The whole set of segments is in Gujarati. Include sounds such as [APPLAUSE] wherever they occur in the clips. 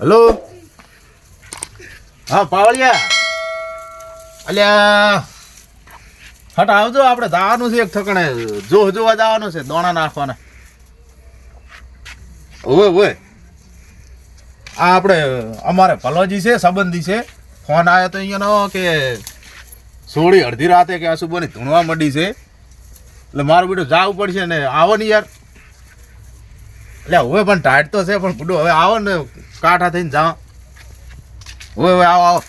હલો? હા, પાવળિયા. અલ્યા, હટ આવજો, આપણે દાવાનું છે એક ઠકણે. જો જોવા જવાનું છે, દોણા નાખવાના. ઓવે ઓવે આ આપણે, અમારે ભલોજી છે, સંબંધી છે. ફોન આવ્યો તો અહીંયાનો કે સોળી અડધી રાતે કે આસુબાની ધૂણવા મળી છે. એટલે મારું બેટું જાવું પડશે ને, આવો ને યાર. એટલે હવે પણ ટાઈટ તો છે, પણ બુડો હવે આવો ને, કાંઠા થઈને જાઓ. હવે હવે આવો આવો.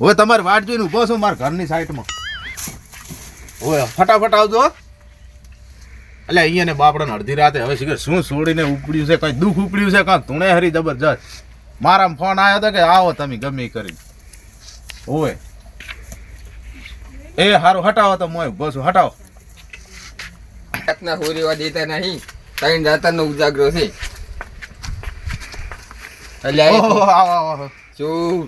હવે તમારે વાટ જોઈને ઊભો છું મારા ઘરની સાઈડમાં. હવે ફટાફટ આવજો. એટલે અહીંયા ને બાપડાને અડધી રાતે હવે શીખર શું છોડીને ઉપડ્યું છે, કઈ દુઃખ ઉપડ્યું છે કાં તુણે હરી જબરજસ્ત. મારામાં ફોન આવ્યો હતો કે, આવો તમે ગમે કરી ઓય એ હારું, હટાવો તો મોય છું, હટાવો. રાતના હોરીવા દેતા નહીં. ત્રણ નો ઉજાગરો છે.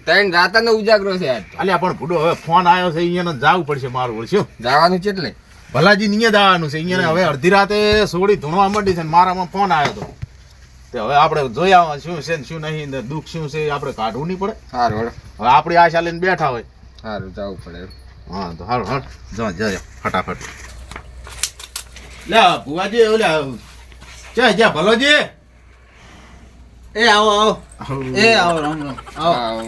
ત્રણ રાતનો ઉજાગરો છે અલ્યા પણ ભૂડો હવે ફોન આવ્યો છે અહીંયા જવું પડશે મારું વળી જવાનું છે એટલે. ભલાજી અહીંયા જવાનું છે અહીંયા હવે અડધી રાતે સોડી ધૂણવા માંડી છે ને મારામાં ફોન આવ્યો હતો તે હવે આપણે જોઈ આવવા શું છે ને શું નહીં ને દુઃખ શું છે આપણે કાઢવું નહીં પડે. સારું હવે આપણી આશા લઈને બેઠા હોય. સારું જવું પડે હા તો હાલો હાલ. જો જજો ફટાફટ. લે ભુવાજી ઓલે ચા જા ભલોજી. એ આવો આવો. એ આવો રામ રામ. આવો.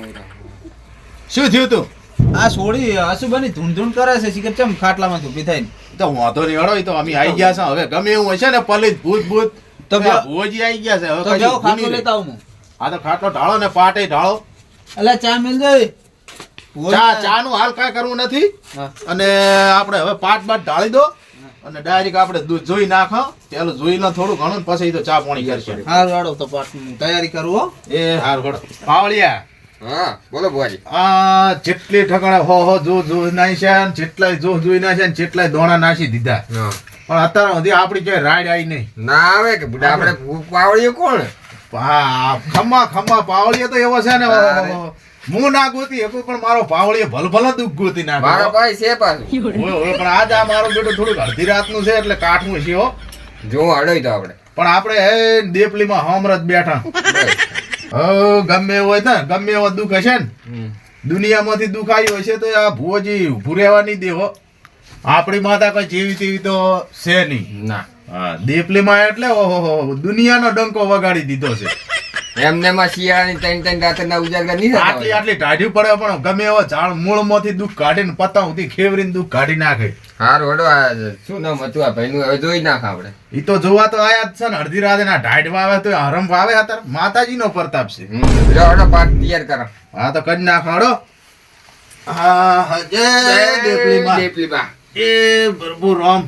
શું થયું તું? આ સોળી આસુબાની ધૂણ ધૂણ કરે છે શીખર ચમ ખાટલામાંથી ઊભી થઈને. તો વાંધો નહીં હળો તો અમે આવી ગયા છે હવે ગમે એવું હશે ને પલિત ભૂત ભૂત. તો ભોજી આવી ગયા છે હવે જાઓ ખાટલો લેતા આવું હું. આ તો ખાટલો ઢાળો ને પાટે ઢાળો. એટલે ચા મિલ જાય ચા ચા નું હાલ કાંઈ કરવું નથી. અને આપણે હવે પાટ બાટ ઢાળી દો. અને ડાયરેક્ટ આપણે દૂધ જોઈ નાખો. પેલું જોઈ લો થોડું ઘણું પછી તો ચા પાણી કરશે. હાર વાળો તો તૈયારી કરવો એ હાર વાળો. પાવળિયા. હા બોલો બુવાજી આ જેટલી ઠકાણે હો હો જો જો નાઈ ને જેટલાય જો જોઈ નાખ્યા ને જેટલાય દોણા નાસી દીધા. પણ અત્યારે સુધી આપણી જે રાઈડ આવી નહીં. ના આવે કે આપણે પાવડીઓ કોણ? હા ખમ્મા ખમ્મા પાવળીએ તો એવો છે ને. હું ના ગોતી શકું પણ મારો પાવળીએ ભલભલ જ દુઃખ ગોતી મારો નાખ્યો ભાઈ છે પાછું. ઓય, પણ આજ આ મારો બેટો થોડુંક અડધી રાતનું છે એટલે કાઠું છે હો. જો હડોય તો આપણે. પણ આપણે હે દેપલીમાં હમરત બેઠા. હો, ગમે એવું હોય ને ગમે એવો દુઃખ હશે ને દુનિયામાંથી દુઃખ આવ્યું હશે તો આ ભુવજી ઊભું રહેવાની નહીં દેવો આપણી માતા કોઈ જેવી તેવી તો છે નહીં. ના. હા દેપલીમાં એટલે ઓહો દુનિયાનો ડંકો વગાડી દીધો છે. એમને માં શિયાળાની ત્રણ ત્રણ રાતના ઉજાગરા નહીં આટલી. આટલી ટાઢી પડે પણ ગમે એવો ઝાડ મૂળમાંથી દુઃખ કાઢીને પતંગથી ખેવરીને દુઃખ કાઢી નાખે. હારું હડો શું નામ હતું આ ભાઈનું? હવે જોઈ નાખ આપણે. ઈ તો જોવા તો આયા જ છે ને અડધી રાતે ના ઢાઢ વાવે તો હરમ વાવે હતા માતાજીનો પ્રતાપ છે. હડો પાક તૈયાર કરો. હા તો કરી નાખો હા હા જય દેપલીમાં દેપલીમાં. એ પ્રભુ રામ.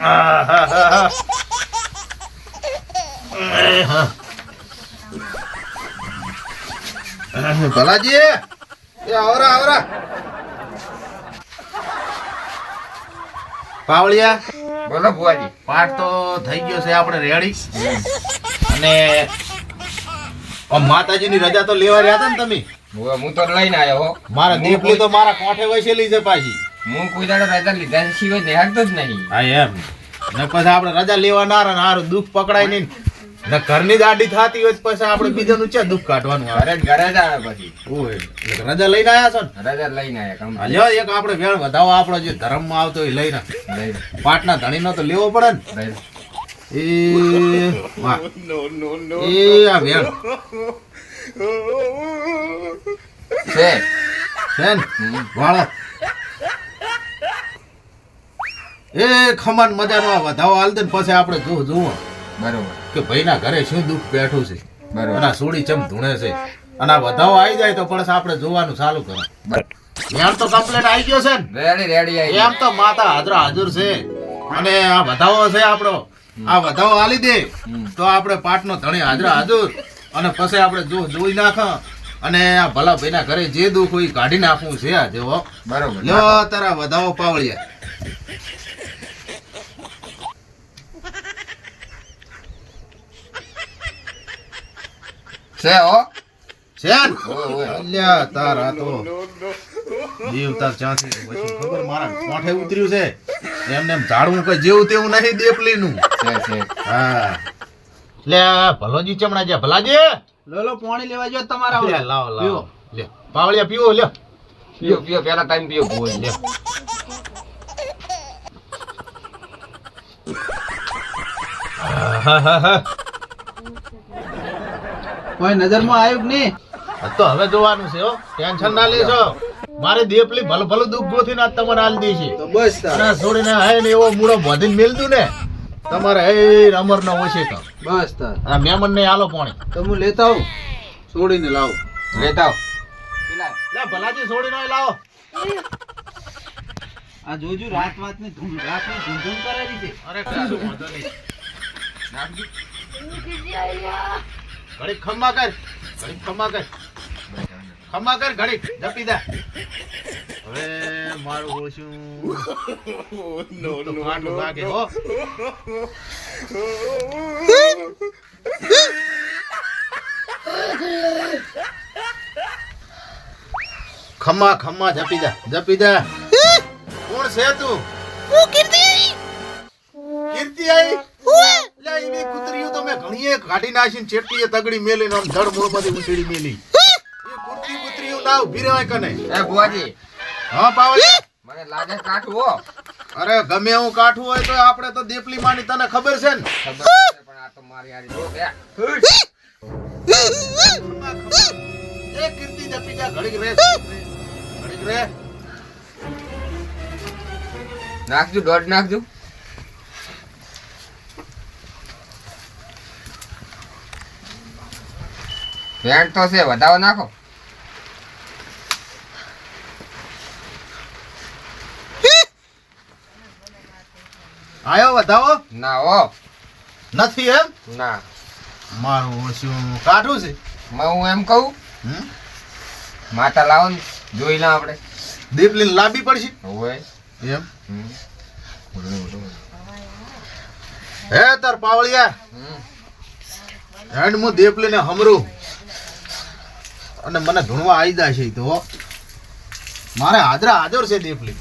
આહાહાહા. આહા. ભલાજી એ આવરા આવરા પાવળિયા બોલો ભુવાજી પાઠ તો થઈ ગયો છે આપણે રેડી અને માતાજીની રજા તો લેવા રહ્યા હતા ને તમે? હું હું તો લઈને આવ્યો હો. મારા દીપલી તો મારા કોઠે વસેલી છે પાછી. હું કોઈ દાડો રજા લીધા સિવાય નિહાળતો જ નહીં. હા એમ. ને પછી આપણે રજા લેવા ના હારું દુઃખ પકડાય નહીં ને ઘરની દાઢી થતી હોય પછી આપણે બીજાનું છે દુઃખ કાઢવાનું આવે. ઘરે જ આવે પછી. ઓય, રજા લઈને આવ્યા છો ને? રજા લઈને આવ્યા હા, એક આપણે વેળ વધાવો આપણો જે ધર્મમાં આવતો હોય લઈને. પાટના પાટના ધણીનો તો લેવો પડે ને. એ વાહ. એ આ વેળ છે. છે ને? વાળો. એ ખમાન મજાનો વધાવો હાલ દે ને પછી આપણે જો જુઓ. બરોબર. કે ભાઈના ઘરે શું દુઃખ બેઠું છે? બરોબર. અને આ સોડી ચમ ધૂણે છે? અને આ વધાવો આવી જાય તો પછી આપણે જોવાનું ચાલુ કરો. એમ તો કમ્પ્લેટ આવી ગયો છે ને? રેડી રેડી આવી એમ તો માતા હાજર હાજર છે. અને આ વધાવો છે આપણો. આ વધાવો આલી દે. તો આપણે પાટનો ધણી હાજરા હાજર. અને પછી આપણે જો જોઈ નાખ. અને આ ભલા ભાઈના ઘરે જે દુઃખ હોય કાઢી નાખવું છે આ જેવો બરોબર. લો તારા વધાવો પાવળિયા. છે હો? છે. અલ્યા તારા તો જીવ તાર ચાંથી ખબર મારા કોઠે ઉતર્યું છે? એમને એમ ઝાડવું કઈ જેવું તેવું નહીં દેપલીનું. છે છે. હા. લે ભલોજી ચમણા છે ભલાજી? લો લો પાણી લેવા જો તમારા લે. લાવો પીવો. લાવો લે પાવળિયા પીવો લ્યો પીવો પીઓ પેલા ટાઈમ પીઓ. ભૂલ લ્યો આહાહાહા. કોઈ નજરમાં આવ્યું કે નહીં? તો હવે જોવાનું છે હો. ટેન્શન ના લેશો. મારે દેપલી ભલ ભલ દુઃખ ગોથી ના તમારે હાલ દે છે. તો બસ ના છોડીને હે ને એવો મૂળો બોધીને મેલતું ને તમારે હે અમર હોય ઓછે તો. બસ તાર. આ મેમન ને આલો પાણી. તો હું લેતા આવું? છોડીને લાવું. લેતા આવ. પેલા. લે ભલાજી છોડીને લાવો. આ જોજો રાત વાત ને ધૂમ રાત ને ધૂમ ધૂમ કરાવી છે. અરે કશું વાંધો નહીં. નાખજો. ઘડીક ખમ્મા કર ઘડીક ખમ્મા કર. ખમ્મા કર ઘડીક. જપી દે. હવે મારું ઓછું નો નો લાગે હો. ખમ્મા ખમ્મા જપી દે જપી દે. કોણ છે તું? હું કીર્તિ કીર્તિ આઈ? લે એની કૂતરીઓ તો મેં ઘણીએ કાઢી નાખીને ચેટલીએ તગડી મેલીને આમ ધડ મૂળમાંથી ઉછેડી મેલી. એ કુતરી કૂતરીઓ ના ઊભી રહેવાય કને એ બુઆજી હા પાવલી મને લાગે કાઠું હો. અરે ગમે હું કાઠું હોય તો આપણે તો દેપલી માની તને ખબર છે ને? ખબર છે, પણ આ તો મારી હારી જો બે. ખમ્મા, ખમ્મા. એ કીર્તિ જપી જા ઘડીક રે ઘડીક રે. નાખજો દોઢ નાખજો. પેન્ટ તો છે વધાવો નાખો. આયો વધાવો? ના ઓ નથી એમ? ના. મારું શું કાઠું છે. હું એમ કહું? માતા લાવો ને જોઈ લા આપણે. દેપલીને લાંબી પડશે? હોય એમ. હે તાર પાવળિયા. હમ. હેડ હું દેપલીને હમરું. અને મને ધૂણવા આવી જાય છે તો. મારે હાજરા હાજર છે દેપલી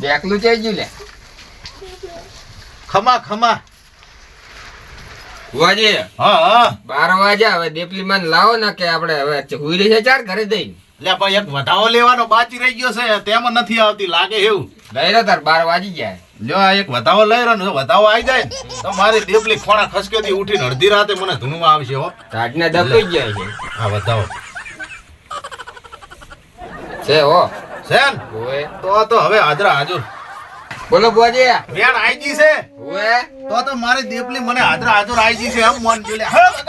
બેકલું ચઈ ગયું લે. ખમા ખમા. વાજે. હા હા. બાર વાજે હવે દેપલી માં લાવો ને કે આપણે હવે હુઈ રહી છે ચાર ઘરે જઈને. લે પણ એક વધાવો લેવાનો બાકી રહી ગયો છે. તેમાં નથી આવતી લાગે એવું. લઈ તાર બાર વાજી ગયા લ્યો આ એક વધાવો લઈ રહ્યો વધાવો આવી જાય. તો મારી દેપલી ખોણા ખસકેથી ઉઠીને અડધી રાતે મને ધૂનવા આવશે હો. કાઢને દબાઈ જાય છે. હા વધાવો. છે હો. છે ને? તો તો હવે હાજરા હાજર. બોલો બોજે વેણ આઈ ગઈ છે? ઓએ તો તો મારી દેપલી મને હાજરા હાજર આઈ ગઈ છે એમ મન જોઈ લે હવે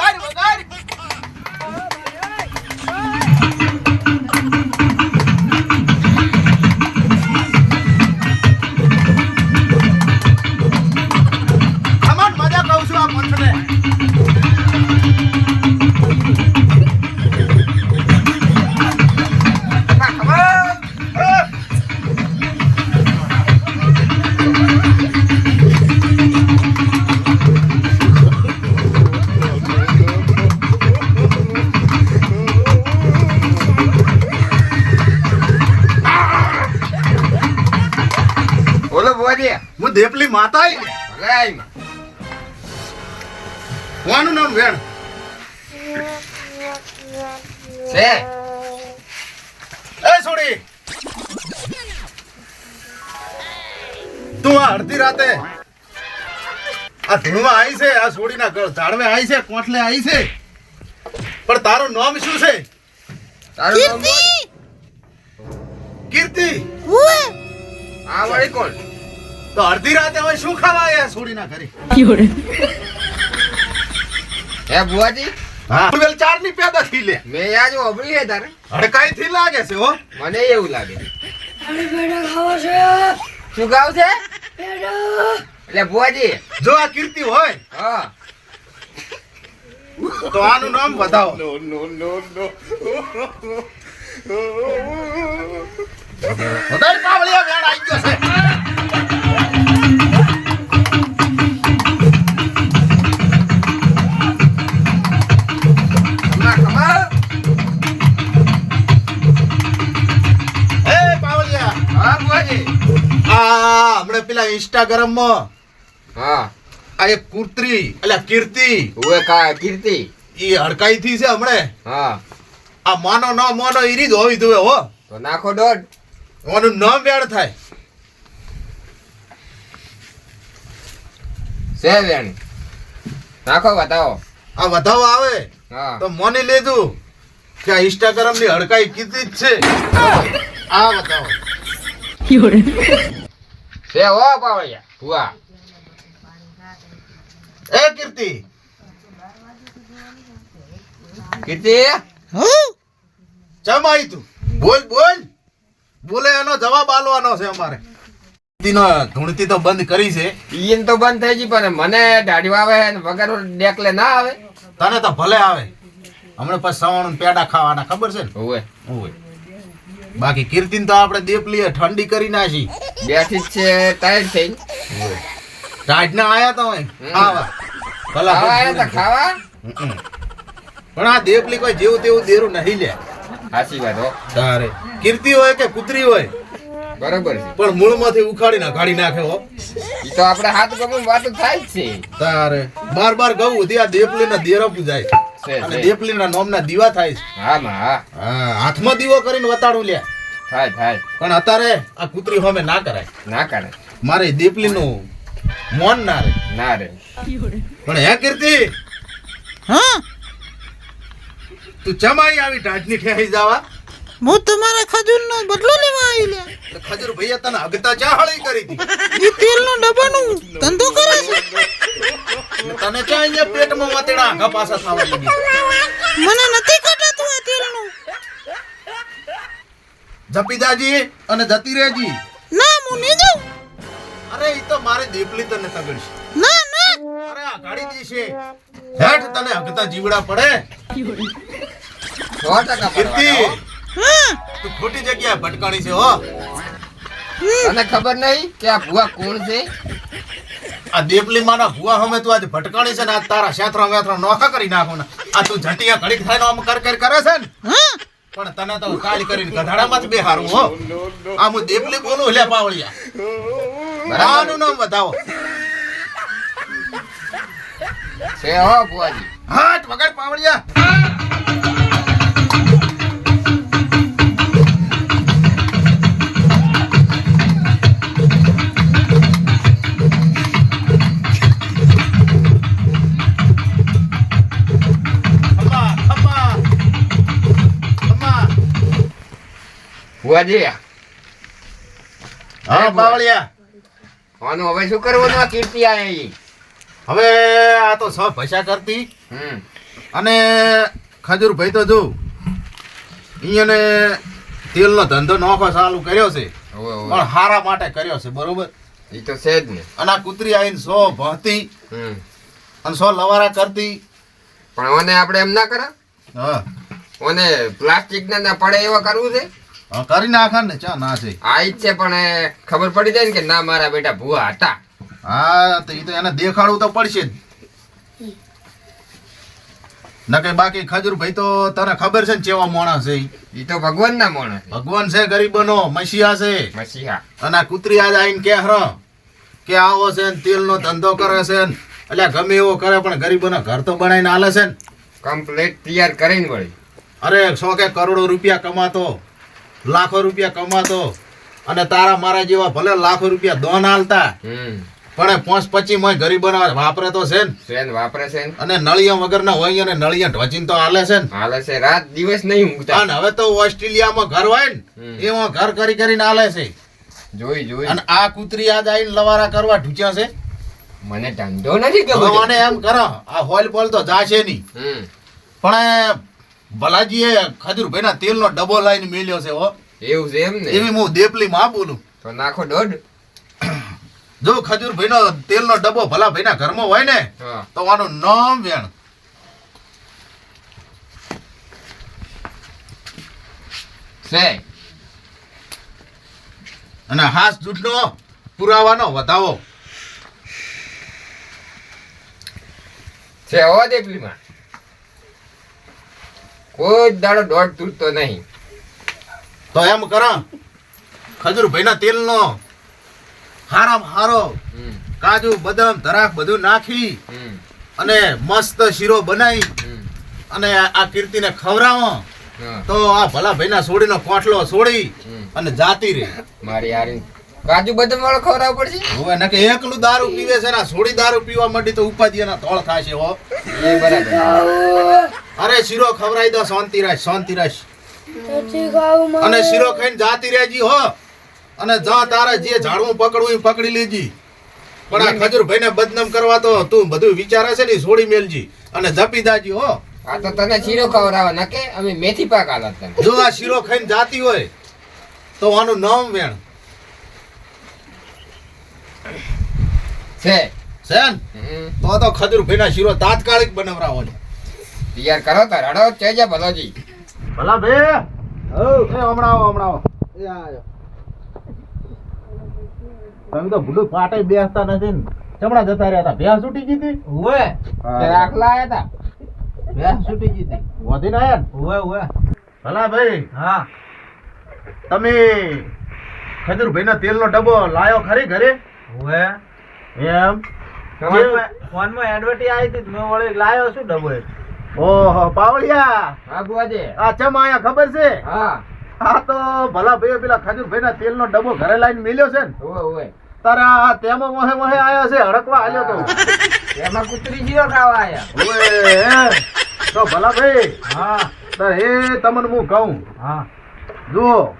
આઈ. કોનું નામ વેણ? છે? એ છોડી. તું આ અડધી રાતે આ ધૂળમાં આવી છે આ છોડીના ગળ ઝાડવે આવી છે કોઠલે આવી છે. પણ તારું નામ શું છે? તારું નામ કીર્તિ! કીર્તિ. આ વાળી કોણ? તો અડધી રાતે હવે શું ખાવા આવ્યા છોડીના ઘરે? એ બુવાજી? હા. વેલ ચારની પેદા થી લે. મેં યાદ ઓબળી છે તારે. હડકાઈ થી લાગે છે હો. મને એવું લાગે. શું ગાવ છે? એટલે બુઆજી જો આ કીર્તિ હોય હા. તો આનું નામ વધારે કાવળિયા હમણાં ઇન્સ્ટાગ્રામમાં. હા. આ એક કુર્ત્રી એટલે કીર્તિ. ઓએ કા કીર્તિ. ઈ હડકાઈ થી છે હમણે. હા. આ માનો ન માનો ઈ રીત હોવી હો. તો નાખો દોડ ઓનું નામ વેણ થાય. છે વેણ. નાખો બતાવો. આ વધાવો આવે. હા. તો મને લેજો કે આ ઇન્સ્ટાગ્રામની હડકાઈ કીધી જ છે. આ બતાવો. છે હો પાવળિયા ભુવા. એ કીર્તિ. કીર્તિ? ચમ આવી તું. બોલ બોલ. બોલે એનો જવાબ આલવાનો છે અમારે. ધૂણતી તો બંધ કરી છે. ઈયન તો બંધ થઈ ગઈ પણ મને દાઢી આવે છે ને વગર ડેકલે ના આવે. તને તો ભલે આવે. હમણાં પછી સવાણું પેડા ખાવાના ખબર છે ને? હોવે. ઓય બાકી કીર્તિન તો આપણે દેપલીએ ઠંડી કરી નાખી. બેઠી છે ટાઈટ થઈ. ટાઈટના આયા તો ખાવા. ભલા આયા તા ખાવા? પણ આ દેપલી કોઈ જેવું તેવું દેરું નહીં લે. સાચી વાત હો. તારે. કીર્તિ હોય કે કુતરી હોય? બરાબર છે. પણ મૂળમાંથી ઉખાડીને કાઢી નાખે હો. ઈ તો આપણે હાથ ગમે વાતો થાય જ છે. તારે. બાર બાર ગવું ત્યાં દેપલીના દેરો પૂજાય છે, અને દેપલીના નોમના દીવા થાય છે. હા માં હા. હા હાથમાં દીવો કરીને વતાડું લે. થાય થાય. પણ અત્યારે આ કૂતરી હોમે ના કરાય. ના કરે મારે દેપલીનું મોન ના રે ના રે પણ હે કીર્તિ? હા? તું ચમાઈ આવી ટાટની ઠેરી જાવા. હું તમારા ખજૂરનો બદલો લેવા આવી લે ખજૂર ભૈયા તને અગતા ચાહળી કરી હતી? એ તેલનો ડબ્બાનું ધંધો કરે છે. તને ચા અહીંયા પેટમાં વાતેડા આગા પાસા થવા લાગી મને નથી કટાતું આ તેલનું. જપી જાજી અને જતી રહેજી. ના હું નહીં જાઉં. અરે ઈ તો મારે દીપલી તને તગડશે. ના ના. અરે આ ગાડી દીશે. હેઠ તને અગતા જીવડા પડે. 100 ટકા તું ખોટી જગ્યાએ ભટકાણી છે હો. તને ખબર નહીં કે આ ભુવા કોણ છે? આ દેપલી માના ભુવા હમે તું આજે ભટકાણી છે ને આ તારા શેત્રા વેત્રા નોખા કરી નાખો ને. આ તું જટિયા ઘડીક થાય આમ કર કર કરે છે ને. હા. પણ તને તો કાલ કરીને ગધાડામાં જ બેહારું હો. આ હું દેપલી બોલું લે પાવળિયા. બરાબર. આનું નામ બતાવો છે હો ભુવાજી. હાથ વગર પાવળિયા. ભુવાજી હા બાવળિયા. આનું હવે શું કરવાનું આ કીર્તિ આયા હવે આ તો સો ભસા કરતી. અને ખજૂર ભાઈ તો જો અહીંયાને તેલનો ધંધો નોખો ચાલુ કર્યો છે. પણ હારા માટે કર્યો છે બરોબર? એ તો છે જ ને. અને આ કૂતરી આવીને સો ભહતી અને સો લવારા કરતી. પણ ઓને આપણે એમ ના કરા? હા. ઓને પ્લાસ્ટિક ના પડે એવા કરવું છે? કરી નાખા ને ચા ના છે. આ છે પણ ખબર પડી જાય ને કે ના મારા બેટા ભુવા હતા. હા તો એ તો એને દેખાડવું તો પડશે જ. નકે બાકી ખજૂર ભાઈ તો તને ખબર છે ને કેવા મોણા છે. ઈ? તો ભગવાન ના મોણા ભગવાન છે ગરીબનો મસીહા છે. મસીહા. અને કુતરી આજ આવીને કે હરો? કે આવો છે ને તેલનો ધંધો કરે છે ને. એટલે ગમે એવો કરે પણ ગરીબોના ઘર તો બનાવીને આલે છે ને. કમ્પ્લીટ તૈયાર કરીને વળી. અરે સો કે કરોડો રૂપિયા કમાતો. લાખો રૂપિયા કમાતો અને તારા મારા જેવા ભલે લાખો રૂપિયા દોન હાલતા પણ પાંચ પચી માં ગરીબ વાપરે તો છે ને. વાપરે છે ને? અને નળિયા વગરના હોય અને નળિયા ઢોચીન તો હાલે છે ને. હાલે છે. રાત દિવસ નહીં ઊંઘતા. અને હવે તો ઓસ્ટ્રેલિયામાં ઘર હોય ને એમાં ઘર કરી કરીને હાલે છે. જોઈ જોઈ. અને આ કૂતરી આજ આવીને લવારા કરવા ઢૂચ્યા છે. મને ધંધો નથી કે મને એમ કરો આ હોલ પોલ તો જાશે નહીં. પણ ભલાજીએ ખજૂરભાઈના તેલનો ડબો લાઈને મેલ્યો છે હો. એવું છે એમ ને? એવી હું દેપલી માં બોલું તો નાખો દોઢ. જો ખજૂરભાઈનો તેલનો ડબ્બો ભલા ભાઈના ઘરમાં હોય ને તો આનું નામ વેણ. છે. અને હાસ જૂઠનો પુરાવાનો વધાવો. છે હો દેપલીમાં. કોઈ દાડો દોઢ તૂટતો નહીં. તો એમ કરો ખજૂરભાઈના તેલનો હારામ હારો કાજુ બદામ ધરાક બધું નાખી અને મસ્ત શીરો બનાવી અને આ કીર્તિને ખવડાવો. તો આ ભલા ભાઈના સોડીનો કોટલો સોડી અને જાતી રહે. મારી હારી કાજુ બદામ વાળો ખવડાવવું પડશે? હવે કે એકલું દારૂ પીવે છે ને સોડી દારૂ પીવા માંડી તો ઉપાધિ એના તોળ થાશે હો. એ બરાબર. અરે શીરો ખવડાવી દો શાંતિ રાખ શાંતિ રાખ. અને શીરો ખાઈને જાતી રહેજી હો. અને જા તારે જે ઝાડવું પકડવું એ પકડી લેજી. પણ આ ખજૂર ભાઈને બદનામ કરવા તો તું બધું વિચારે છે ને સોડી મેલજી અને જપી દાજી હો. આ તો તને શીરો ખવડાવવા નકે? અમે મેથી પાક આલા તને. જો આ શીરો ખાઈને જાતી હોય તો આનું નામ વેણ. છે સેન? તો તો ખજૂર ભાઈના શીરો તાત્કાલિક બનાવરાવો છે. તૈયાર કરો તાર હડો ચેજે ભલાજી. ભલા ભે એ હમણાં આવો હમણાં આવો. એ આયો. તમે તો ભૂલું ફાટે બેસતા નથી ને. ચમડા જતા રહ્યા હતા? ભેંસ છૂટી ગઈ હતી? ઉવે તે આયા હતા. ભેંસ છૂટી ગઈ હતી. આયા ને? ઉવે ઉવે. ભલા ભાઈ હા. તમે ખજૂર તેલ તેલનો ડબ્બો લાયો ખરી ઘરે? ઉવે એમ? ફોનમાં એડવર્ટી આવી હતી મેં વળી લાવ્યો છું ડબ્બો ઓહો પાવળિયા! હા આ ચમ આયા ખબર છે? હા. આ તો ભલા ભાઈ પેલા ખજૂર ભાઈના તેલનો ડબ્બો ઘરે લાઈને મિલ્યો છે ને. ઓવે તારે તેમાં મોહે મોહે આયો છે હડકવા હાલ્યો તો. એમાં કૂતરી શીરો ખાવા આયા. ઓએ તો ભલા ભાઈ હા. તો એ તમને હું કહું. હા. જુઓ.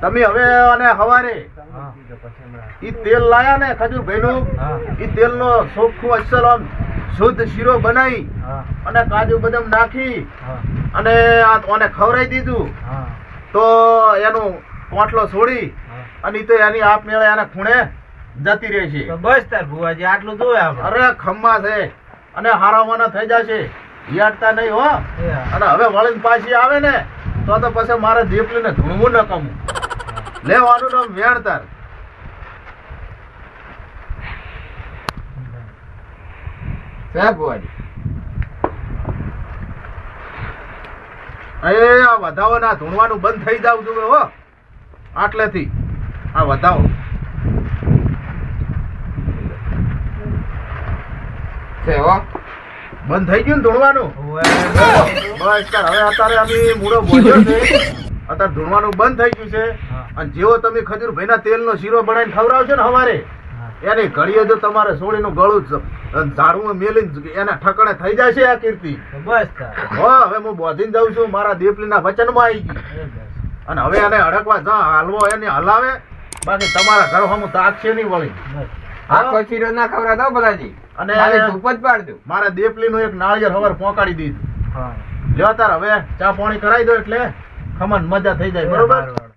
તમે હવે અને હવારે ઈ તેલ લાયા ને ખજૂર ભાઈ નું ઈ તેલનો ચોખ્ખું અસલ આમ શુદ્ધ શીરો બનાવી અને કાજુ બદામ નાખી અને આ ઓને ખવડાવી દીધું. તો એનું પોટલો છોડી અને તો એની આપ મેળે એના ખૂણે જતી રહે છે. બસ તાર ભુવાજી આટલું જોવે અરે ખમ્મા છે. અને હારાવાના થઈ જશે. યાદતા નહીં હો. અને હવે વળીને પાછી આવે ને તો તો પછી મારે દીપલીને ધૂણવું ન કમું. લેવાનું નામ વેણતાર છે બુઆજી આ વધાવો ના ધૂણવાનું બંધ થઈ જાવ તું હો. આટલેથી. આ વધાવો. હો. બંધ થઈ ગયું ને ધૂણવાનું? બસ હવે અત્યારે અમે મૂળો [LAUGHS] બોલ્યો છે. અત્યારે ધૂણવાનું બંધ થઈ ગયું છે. અને જેવો તમે ખજૂર ભાઈના તેલનો શીરો બનાવીને ખવડાવશો ને હવારે એને ઘડીએ જો તમારે સોળીનું ગળું જ મેલી એના ઠકણે થઈ જશે આ કીર્તિ. બસ તાર. હવે હું બોધીને જાઉં છું મારા દીપલીના વચનમાં આવી ગઈ. અને હવે એને અડકવા જા હાલવો એને હલાવે. બાકી તમારા ઘર હમું તાકશે નહીં વળી. બસ આખો શીરો ના ખવડાવતો ભલાજી અને ધૂપ જ પાડજો. મારે દીપલીનું એક નાળિયેર હવાર પોંકાડી દીધું. હા. લ્યો તાર હવે ચા પાણી કરાવી દો એટલે ખમણ મજા થઈ જાય. બરોબર.